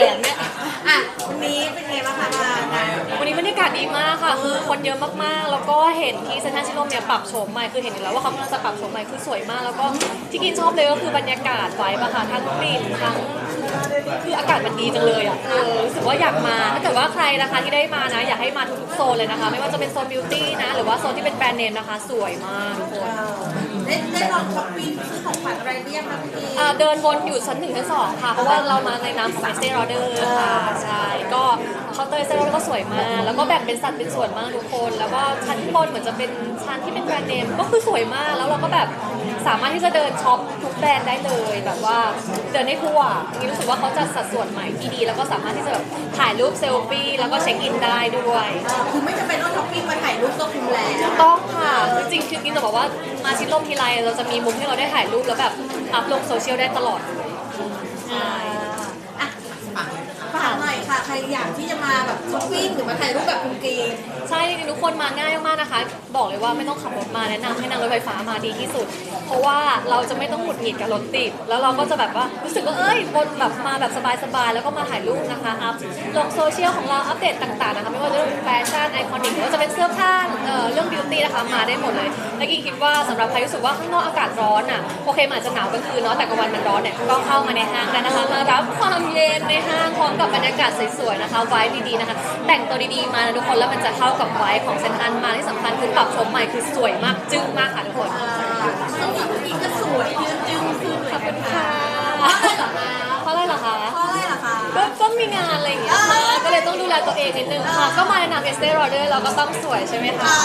แขนเนี่ยอะวันนี้เป็นไงบ้างคะมางานวันนี้บรรยากาศดีมากค่ะคือคนเยอะมากๆ แล้วก็เห็นที่เซนทรัลชิโนมเนี่ยปรับโฉมใหม่คือเห็นอยู่แล้วว่าเขากำลังจะปรับโฉมใหม่คือสวยมาก แล้วก็ที่กินชอบเลยก็คือบรรยากาศไวบะค่ะทั้งกลิ่นทั้ง คืออากาศมันดีจังเลยอะเออรู้สึกว่าอยากมา ถ้าเกิดว่าใครนะคะที่ได้มานะ อยากให้มาทุกๆโซนเลยนะคะ ไม่ว่าจะเป็นโซนบิวตี้นะ หรือว่าโซนที่เป็นแบรนด์เนมนะคะ สวยมากทุกคนได้ได้ลองช้อปปิ้งซื้อของขวัญอะไรหรือยังคะพี่อ่าเดินวนอยู่ชั้นหนึ่งชั้นสองค่ะ เพราะว่าเรามาในนามของ Estee Lauder ค่ะ ใช่ ก็เคาน์เตอร์ Estee Lauder ก็สวยมาก แล้วก็แบ่งเป็นสัดเป็นส่วนมากทุกคน แล้วก็ชั้นบนเหมือนจะเป็นชั้นที่เป็นแบรนด์เนม ก็คือสวยมาก แล้วเราก็แบบสามารถที่จะเดินช็อปทุก แบรนด์ได้เลยแบบว่าเดินได้ทั่วนี่รู้สึกว่าเขาจัดสัดส่วนใหม่ที่ดี แล้วก็สามารถที่จะแบบถ่ายรูปเซลฟี่แล้วก็เช็คอินได้ด้วยคือไม่จำเป็นต้องช้อปปิ้งมาถ่ายรูปก็คุ้มแล้วต้องค่ะจริงๆคือกินจะบอกว่ามาชิดลมทีไรเราจะมีมุมที่เราได้ถ่ายรูปแล้วแบบอัพลงโซเชียลได้ตลอดเลยใช่อะฝากหน่อยค่ะใครอยากที่จะมาแบบช้อปปิ้งหรือมาถ่ายรูปแบบคุณกรีนใช่จริงๆทุกคนมาง่ายมากๆนะคะ บอกเลยว่าไม่ต้องขับรถมาแนะนำให้นั่งรถไฟฟ้ามาดีที่สุด เพราะว่าเราจะไม่ต้องหงุดหงิดกับรถติด แล้วเราก็จะแบบว่ารู้สึกว่าเอ้ยวนแบบมาแบบสบายๆแล้วก็มาถ่ายรูปนะคะอัพลงโซเชียลของเราอัปเดตต่างๆนะคะไม่ว่าจะเป็นแฟชั่นไอคอนิกหรือว่าจะเป็นเสื้อผ้าเอ่อเรื่องบิวตี้นะคะมาได้หมดเลยและกิ๊คิดว่าสำหรับใครรู้สึกว่าข้างนอกอากาศร้อนอะโอเคมันอาจจะหนาวกลางคืนเนาะแต่กลางวันมันร้อนเนี่ยก็เข้ามาในห้างได้นะคะมารับความเย็นในห้างพร้อมกับบรรยากาศสวยๆนะคะไว้ดีๆนะคะ แต่งตัวดีๆมานะทุกคนแล้วมันจะเข้ากับไว้ของเซนทรันมาที่สำคัญคือปรับโฉมใหม่คือสวยมากจึ้งมากค่ะทุกคนอ่าช่วงนี้คุณกรีนก็สวยยืนจึงคือเหมือนกันค่ะเพราะอะไรเหรอคะเพราะอะไรล่ะคะก็ก็มีงานอะไรอย่างเงี้ยค่ะก็เลยต้องดูแลตัวเองนิดนึงค่ะ ก็มาในนามเอสเตอร์รอเดอร์เราก็ต้องสวยใช่ไหมคะอ่า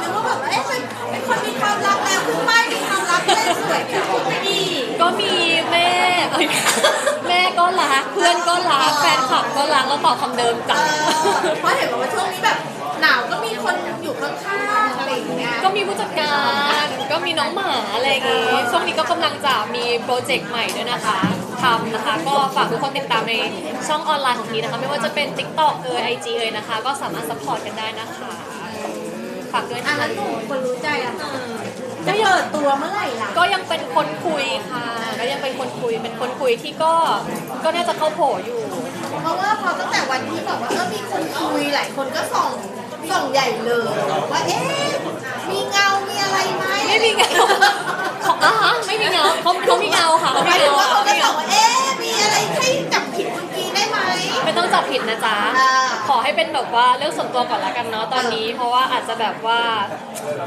นึกว่าแบบว่าเอ๊ะเป็นเป็นคนมีความรักแล้วคือไม่มีความรักก็เลยสวยแบบไม่ดีก็มีแม่เอ้ยแม่ก็รักเพื่อนก็รักแฟนคลับก็รักแล้วตอบคำเดิมเอจ้ะอเพราะเห็นบอกว่าช่วงนี้แบบ หนาวก็มีคนอยู่ข้างๆอะไรอย่างเงี้ยก็มีผู้จัดการ ก็มีน้องหมาอะไรอย่างงี้ ช่วงนี้ก็กำลังจะมีโปรเจกต์ใหม่ด้วยนะคะทำนะคะ ก็ฝากทุกคนติดตามในช่องออนไลน์ของทีนะคะ ไม่ว่าจะเป็น TikTok เอ่ย IG เอ่ยนะคะ ก็สามารถซัพพอร์ตกันได้นะคะ ฝากด้วยอะนะแล้วคะหนุ่มคนรู้ใจอะจะเปิดตัวเมื่อไหร่ล่ะก็ยังเป็นคนคุยค่ะ ก็ยังเป็นคนคุย เป็นคนคุยที่ก็ ก็น่าจะเข้าโผอยู่ เพราะว่าพอตั้งแต่วันที่บอกว่าเออมีคนคุยหลายคนก็ส่อง ส่องใหญ่เลยว่าเอ๊ะมีเงา มีอะไรไหมไม่มีเงาเขาอะฮะไม่มีเงาเขาเขามีเงาค่ะเขาหมีมายถึงเงาว่าค่ะเขาเขาก็มีส่อเงางว่าเอ๊ะมีอะไรให้จับผิดคุณกีได้ไหม ไม่ต้องจับผิดนะจ๊ะ อ่า ขอให้เป็นแบบว่าเรื่องส่วนตัวก่อนละกันเนาะตอนนี้ เพราะว่าอาจจะแบบว่า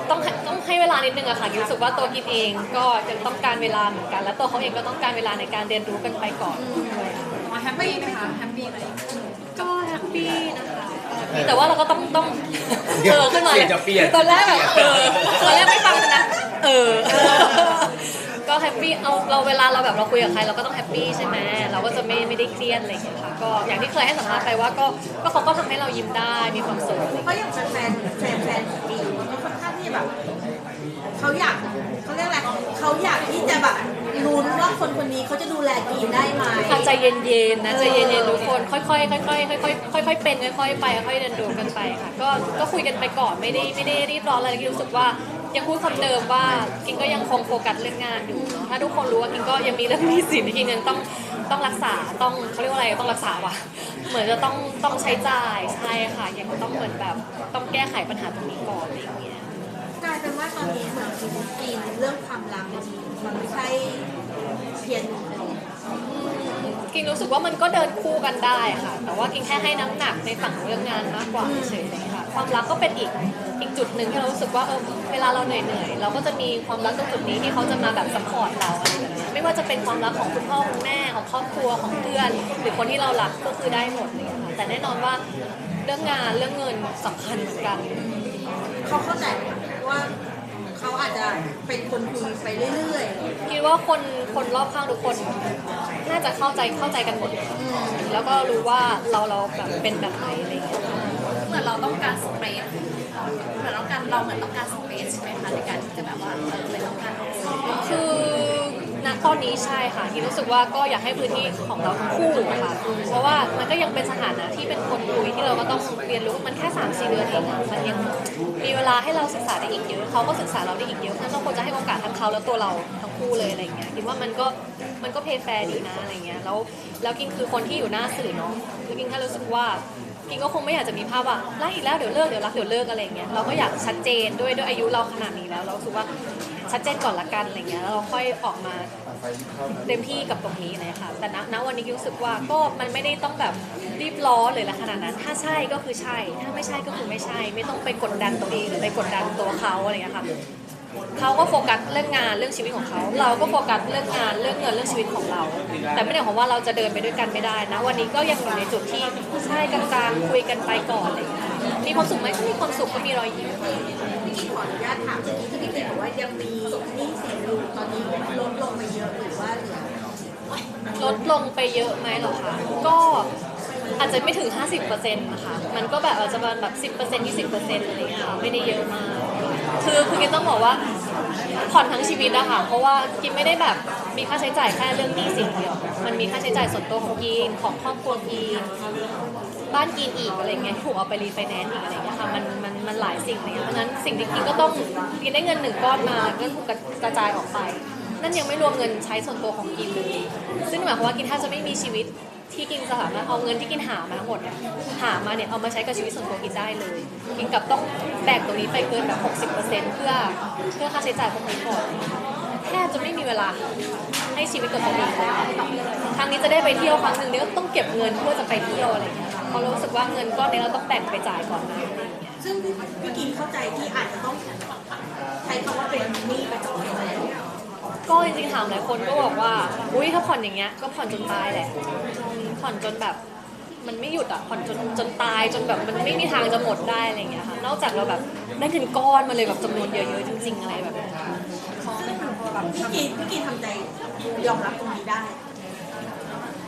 ต้องให้ต้องให้เวลานิดนึงอะค่ะรู้สึกว่าตัวกินเองก็ยังต้องการเวลาเหมือนกัน และตัวเขาเองก็ต้องการเวลาในการเรียนรู้กันไปก่อนแฮปปี้ไหมคะแฮปปี้ไหมก็แฮปปี้นะคะ แต่ว่าเราก็ต้องต้องเออขึ้นมาเปลี่ยนจะเปลี่ยนตอนแรกแบบเออตอนแรกไม่ฟังนะเออก็แฮปปี้เอาเราเวลาเราแบบเราคุยกับใครเราก็ต้องแฮปปี้ใช่ไหมเราก็จะไม่ไม่ได้เครียดอะไรอย่างเงี้ยค่ะก็อย่างที่เคยให้สัมภาษณ์ไปว่าก็ก็เขาก็ทำให้เรายิ้มได้มีความสุขอะไรอย่างเงี้ยเพราะอย่างแฟนแฟนแฟนแฟนของกีก็ค่อนข้างที่จะแบบเขาอยากเขาเรียกอะไรเขาอยากที่จะแบบ ลุ้นว่าคนคนนี้เขาจะดูแลกีได้ไหมค่ะใจเย็นๆนะใจเย็นๆทุกคนค่อยๆค่อยๆค่อยๆค่อยๆเป็นค่อยๆไปค่อยๆเดินดูกันไปค่ะก็ก็คุยกันไปก่อนไม่ได้ไม่ได้รีบร้อนอะไรกินรู้สึกว่า ยังพูดคำเดิมว่ากินก็ยังคงโฟกัสเรื่องงานอยู่เนาะถ้าทุกคนรู้ว่ากินก็ยังมีเรื่องหนี้สินที่กินยังต้องต้องรักษาต้องเขาเรียกว่าอะไรต้องรักษาว่ะเหมือนจะต้องต้องใช้จ่ายใช่ค่ะยังต้องเหมือนแบบต้องแก้ไขปัญหาตรงนี้ก่อนอะไรอย่างเงี้ยกลายเป็น ว่าตอนนี้เหมือนกีนเรื่องความรักมันไม่ใช่เพียงหนึ่งกินรู้สึกว่ามันก็เดินคู่กันได้ค่ะ แต่ว่ากินแค่ให้น้ำหนักในฝั่งเรื่องงานมากกว่าเฉยๆค่ะ ความรักก็เป็นอีกอีกจุดหนึ่งที่เรารู้สึกว่าเออเวลาเราเหนื่อยๆเราก็จะมีความรักตรงจุดนี้ที่เขาจะมาแบบซัพพอร์ตเราอะไรแบบนี้ไม่ว่าจะเป็นความรักของคุณพ่อคุณแม่ของครอบครัวของเพื่อน หรือคนที่เรารักก็คือได้หมดเลยค่ะแต่แน่นอนว่าเรื่องงานเรื่องเงินสำคัญเหมือนกัน เขาเข้าใจ ว่าเขาอาจจะเป็นคนคุยไปเรื่อยคิดว่าคนคนรอบข้างทุกคน น่าจะเข้าใจเข้าใจกันหมดแล้วก็รู้ว่าเราเราแบบเป็นแบบไหนอะไรอย่างเงี้ยเหมือนเราต้องการสเปซเหมือนเราการเราเหมือนต้องการสเปซใช่ไหมคะในการที่จะแบบว่าเออเลยต้องการคือณณ ตอนนี้ใช่ค่ะที่รู้สึกว่าก็อยากให้พื้นที่ของเราทั้งคู่ค่ะเพราะว่ามันก็ยังเป็นสถานะที่เป็นคนคุยที่เราก็ต้องเรียนรู้มันแค่3ามสี่เดือนเองอะมันยังมีเวลาให้เราศึกษาได้อีกเยอะเขาก็ศึกษาเราได้อีกเยอะนั้นเราควรจะให้โอกาสทั้งเขาและตัวเราทั้งคู่เลยอะไรอย่างเงี้ยคิดว่ามันก็มันก็เพย์แฟร์ดีนะอะไรเงี้ยแล้วแล้วกินคือคนที่อยู่หน้าสื่อเนาะแล้วกินแค่รู้สึกว่ากินก็คงไม่อยากจะมีภาพว่ารักอีกแล้วเดี๋ยวเลิกเดี๋ยวรักเดี๋ยวเลิกอะไรอย่างเงี้ยเราก็อยากชัดเจนด้วยด้วยอายุเราขนาดนี้แล้ว เราสึกว่าชัดเจนก่อนละกันอะไรเงี้ยแล้วเราค่อยออกมา เต็มที่กับตรงนี้เลยค่ะ แต่ณณวันนี้รู้สึกว่าก็มันไม่ได้ต้องแบบรีบร้อนเลยละขนาดนั้น ถ้าใช่ก็คือใช่ ถ้าไม่ใช่ก็คือไม่ใช่ ไม่ต้องไปกดดันตัวเองหรือไปกดดันตัวเขาอะไรเงี้ยค่ะเขาก็โฟกัสเรื่องงานเรื่องชีวิตของเขา เราก็โฟกัสเรื่องงานเรื่องเงินเรื่องชีวิตของเรา แต่ไม่ได้หมายความว่าเราจะเดินไปด้วยกันไม่ได้นะ วันนี้ก็ยังอยู่ในจุดที่ใช่กลางๆคุยกันไปก่อนอะไรอย่างเงี้ยมีความสุขไหมก็มีความสุขก็มีรอยยิ้ม พี่ขออนุญาตถามเมื่อกี้ที่พี่กิ๊กบอกว่ายังมีหนี้สินอยู่ตอนนี้ลดลงไปเยอะหรือว่าเหลือลดลงไปเยอะไหมเหรอคะก็อาจจะไม่ถึง 50%นะคะมันก็แบบอาจจะประมาณแบบ 10% 20%อะไรอย่างเงี้ยค่ะไม่ได้เยอะมาก คือคือกิต้องบอกว่า ผ่อนทั้งชีวิตอะค่ะ เพราะว่ากินไม่ได้แบบมีค่าใช้จ่ายแค่เรื่องหนี้สินเดียว มันมีค่าใช้จ่ายส่วนตัวของกินของครอบครัวกินบ้านกินอีกอะไรเงี้ยถูกเอาไปรีไฟแนนซ์อีกอะไรเงี้ยค่ะมันมันมันหลายสิ่งเลยเพราะฉะนั้นสิ่งที่กินก็ต้องกินได้เงินหนึ่งก้อนมาก็ถูกกระจายออกไป นั่นยังไม่รวมเงินใช้ส่วนตัวของกินเลย ซึ่งหมายความว่ากินแทบจะไม่มีชีวิต ที่กินสามารถเอาเงินที่กินหามาทั้งหมดเนี่ยหามาเนี่ยเอามาใช้กับชีวิตส่วนตัวกินได้เลย กินกับต้องแบกตรงนี้ไปเกินแบบ 60%เพื่อเพื่อค่าใช้จ่ายพวกนี้ก่อนแทบจะไม่มีเวลาให้ชีวิตกับตัวเองเลยครั้งนี้จะได้ไปเที่ยวครั้งหนึ่งเนี่ยก็ต้องเก็บเงินเพื่อจะไปเที่ยวอะไรอย่างเงี้ยเพราะรู้สึกว่าเงินก้อนนี้เราต้องแบ่งไปจ่ายก่อนนะซึ่งพี่กิ๊กเข้าใจที่อาจจะต้องใช้คำว่าเป็นหนี้ไปก่อน ก็จริงๆถามหลายคนก็บอกว่า อุ้ยถ้าผ่อนอย่างเงี้ย ก็ผ่อนจนตายแหละผ่อนจนแบบ มันไม่หยุดอะผ่อนจนจนตายจนแบบมันไม่มีทางจะหมดได้อะไรอย่างเงี้ยค่ะ นอกจากเราแบบได้เงินก้อนมาเลยแบบจำนวนเยอะๆจริง ๆ อะไรแบบนี้พี่กิ๊กพี่กิ๊กทำใจยอมรับตรงนี้ได้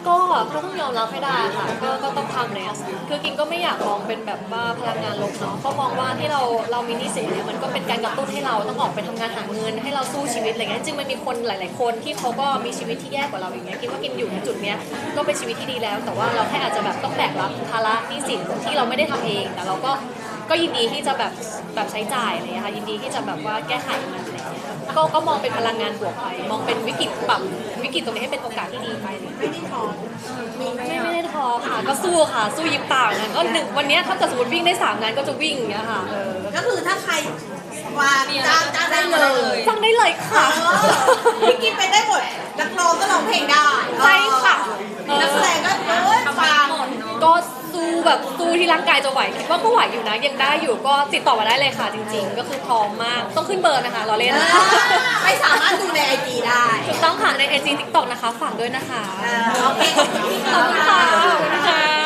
ก็ก็ต้องยอมรับให้ได้ค่ะก็ก็ต้องทำเลยอะคือกินก็ไม่อยากมองเป็นแบบว่าพลังงานลบเนาะก็มองว่าที่เราเรามีหนี้สินเนี่ยมันก็เป็นการกระตุ้นให้เราต้องออกไปทำงานหาเงิน ให้เราสู้ชีวิตอะไรเงี้ยจริงมันมีคนหลาย ๆ คนที่เขาก็มีชีวิตที่แย่กว่าเราอย่างเงี้ยกินว่ากินอยู่ในจุดเนี้ยก็เป็นชีวิตที่ดีแล้ว แต่ว่าเราแค่อาจจะแบบต้องแบกรับภาระหนี้สินที่เราไม่ได้ทำเอง แต่เราก็ก็ยินดีที่จะแบบแบบใช้จ่ายอะไรอย่างเงี้ยค่ะยินดีที่จะแบบว่าแก้ไขมัน อะไรอย่างเงี้ยก็ก็มองเป็นพลังงานบวกไป มองเป็นวิกฤตปรับวิกฤตตรงนี้ให้เป็นโอกาสที่ดีไปเลยไม่ได้ท้อมีไหมไม่อะไม่ได้ท้อค่ะ ก็สู้ค่ะ สู้ยิบปากนะก็หนึ่งวันเนี้ยถ้าเกิดสมมติวิ่งได้สามงานก็จะวิ่งอย่างเงี้ยค่ะเออก็คือถ้าใครวางจ้างจ้างได้เลยฟังได้เลยค่ะเออพี่กิ๊กไปได้หมดนักร้องก็ร้องเพลงได้ใช่ค่ะนักแสดงก็เอ้ยฟังก็สู้แบบ สู้ที่ร่างกายจะไหวคิดว่าก็ไหวอยู่นะยังได้อยู่ก็ติดต่อมาได้เลยค่ะ จริง ๆ ก็คือพร้อมมากต้องขึ้นเบอร์นะคะเราเล่นไม่สามารถดูในไอจีได้ถูกต้องค่ะในไอจีทิกตอกนะคะฝากด้วยนะคะขอบคุณค่ะ